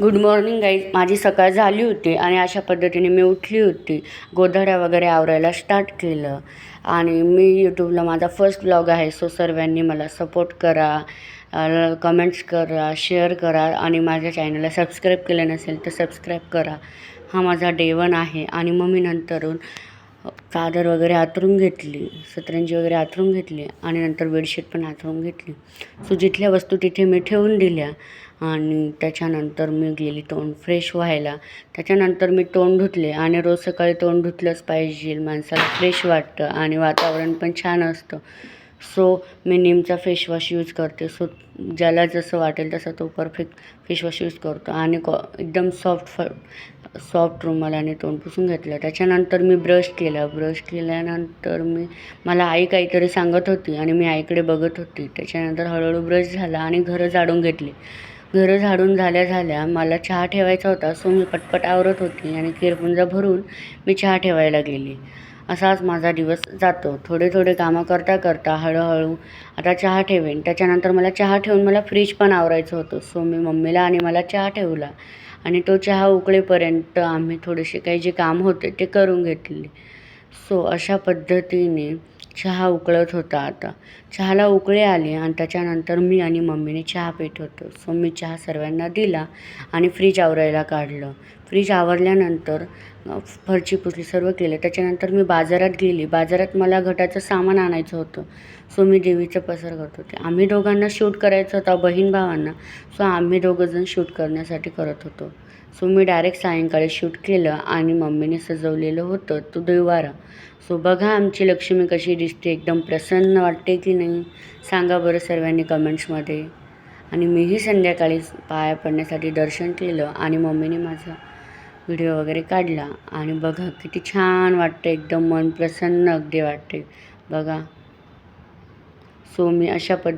Good morning guys माझी सकाळ झाली होती आणि अशा पद्धतीने मी उठली होती. गोधड्या वगैरे आवरायला स्टार्ट केलं. आणि मी यूट्यूबला माझा फर्स्ट ब्लॉग आहे सो सर्वांनी मला सपोर्ट करा कमेंट्स करा शेअर करा आणि माझ्या चॅनलला सबस्क्राईब केलं नसेल तर सबस्क्राईब करा. हा माझा डे वन आहे आणि मग मी नंतरून चादर वगैरे आतरून घेतली सतरंजी वगैरे आतरून घेतली आणि नंतर बेडशीट पण आतरून घेतली. सो जिथल्या वस्तू तिथे मी ठेवून दिल्या आणि त्याच्यानंतर मी गेली तोंड फ्रेश व्हायला. त्याच्यानंतर मी तोंड धुतले आणि रोज सकाळी तोंड धुतलंच पाहिजे माणसाला फ्रेश वाटतं आणि वातावरण पण छान असतं. सो मी नीमचा फेशवॉश यूज करते. सो ज्याला जसं वाटेल तसं तो परफेक्ट फेशवॉश यूज करतो आणि कॉ एकदम सॉफ्ट फ सॉफ्ट रुमालाने तोंड पुसून घेतलं. त्याच्यानंतर मी ब्रश केला. ब्रश केल्यानंतर मी मला आई काहीतरी सांगत होती आणि मी आईकडे बघत होती. त्याच्यानंतर हळूहळू ब्रश झाला आणि घरं झाडून घेतली. घरं झाडून झाल्या झाल्या मला चहा ठेवायचा होता सो मी पटपट आवरत होती आणि केरपुंजा भरून मी चहा ठेवायला गेली असाच माझा दिवस जातो. थोडे थोडे कामं करता करता हळूहळू आता चहा ठेवेन. त्याच्यानंतर मला चहा ठेवून मला फ्रीज पण आवरायचं होतं. सो मी मम्मीला आणि मला चहा ठेवला. आणि तो चहा उकळेपर्यंत आम्ही थोडेसे काही जे काम होते ते करून घेतले. सो अशा पद्धतीने चहा उकळत होता आता. चहाला उकळी आली आणि त्याच्यानंतर मी आणि मम्मीने चहा पित होतो. सो मी चहा सर्वांना दिला आणि फ्रीज आवरायला काढलं. फ्रीज आवरल्यानंतर फरची पुसली सर्व केलं. त्याच्यानंतर मी बाजारात गेली. बाजारात मला घटाचं सामान आणायचं होतं. सो मी देवीचं पसर करत होते. आम्ही दोघांना शूट करायचं होतं बहीण भावांना. सो आम्ही दोघंजण शूट करण्यासाठी करत होतो. सो मी डायरेक्ट सायंकाळी शूट केलं आणि मम्मीने सजवलेलं होतं तो देवारा सो बघा आमची लक्ष्मी कशी दिसते. एकदम प्रसन्न वाटते की नाही? सांगा बरं सर्वांनी कमेंट्समध्ये. आणि मीही संध्याकाळी पाया पडण्यासाठी दर्शन केलं आणि मम्मीने माझं व्हिडिओ वगैरे काढला आणि बघा किती छान वाटतं एकदम मन प्रसन्न अगदी वाटते बघा. सो मी अशा पद्ध